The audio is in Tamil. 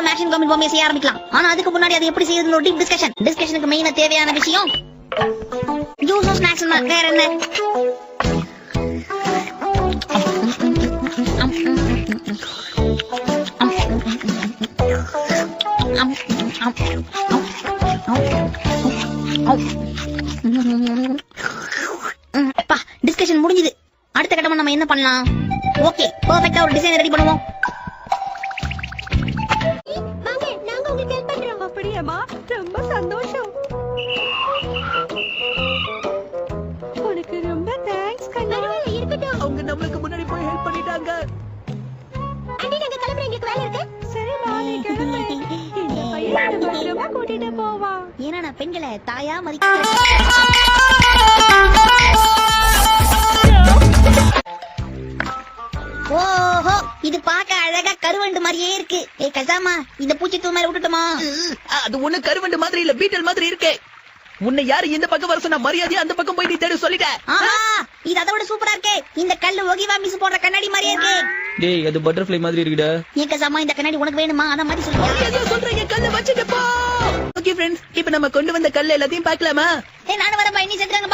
ஆக்ஷன் காமெடி பொம்மையை செய்ய ஆரம்பிக்கலாம். ஆனா அதுக்கு முன்னாடி அது எப்படி செய்யறது ஒரு டீப் டிஸ்கஷன் டிஸ்கஷனுக்கு மெயினா தேவையான விஷயம் ஜூஸும் ஸ்நாக்ஸ் வேற என்ன? அப்பா டிஸ்கஷன் முடிஞ்சது. அடுத்த கட்டமா நம்ம என்ன பண்ணலாம்? ஓகே பர்ஃபெக்ட்டா ஒரு டிசைன் ரெடி பண்ணுவோம். அப்படியேமா ரொம்ப சந்தோஷம். உனக்கு ரொம்ப தேங்க்ஸ் கண்ணா. இருக்கட்டும். அவங்க நம்மளுக்கு முன்னாடி போய் ஹெல்ப் பண்ணிட்டாங்க. அண்ணி நாங்க கிளம்புறோம். எங்களுக்கு வேலை இருக்கு. சரி வாங்க கிளம்பு. இந்த பையன் பத்திரமா கூட்டிட்டு போவா ஏன்னா நான் பெண்களை தாயா மதிக்கிறேன் ஓஹோ இது பார்க்க அழகா கருவண்டு மாதிரியே இருக்கு. ஏ கசாமா இந்த பூச்சித்தூ மேல விட்டுட்டுமா? அது ஒண்ணு கருவண்டு மாதிரி இல்ல பீட்டல் மாதிரி இருக்கு. உன்னை யாரு இந்த பக்கம் வர சொன்னா மரியாதையா அந்த பக்கம் போய் நீ தேடி சொல்லிட்ட. ஆஹா இது அதை விட சூப்பரா இருக்கே. இந்த கல்லு ஒகிவா மிஸ் போடுற கண்ணாடி மாதிரியே இருக்கு. டேய் அது பட்டர்ஃப்ளை மாதிரி இருக்குடா. ஏன் கசாமா இந்த கண்ணாடி உனக்கு வேணுமா? அத மாதிரி மரியாதையா சொல்றீங்க கல்ல வச்சுட்டு போ. ஓகே ஃப்ரெண்ட்ஸ் இப்போ நம்ம கொண்டு வந்த கல்ல எல்லாத்தையும் பார்க்கலாமா? ஏ நானும் வரப்பா இனி செத்துறாங்க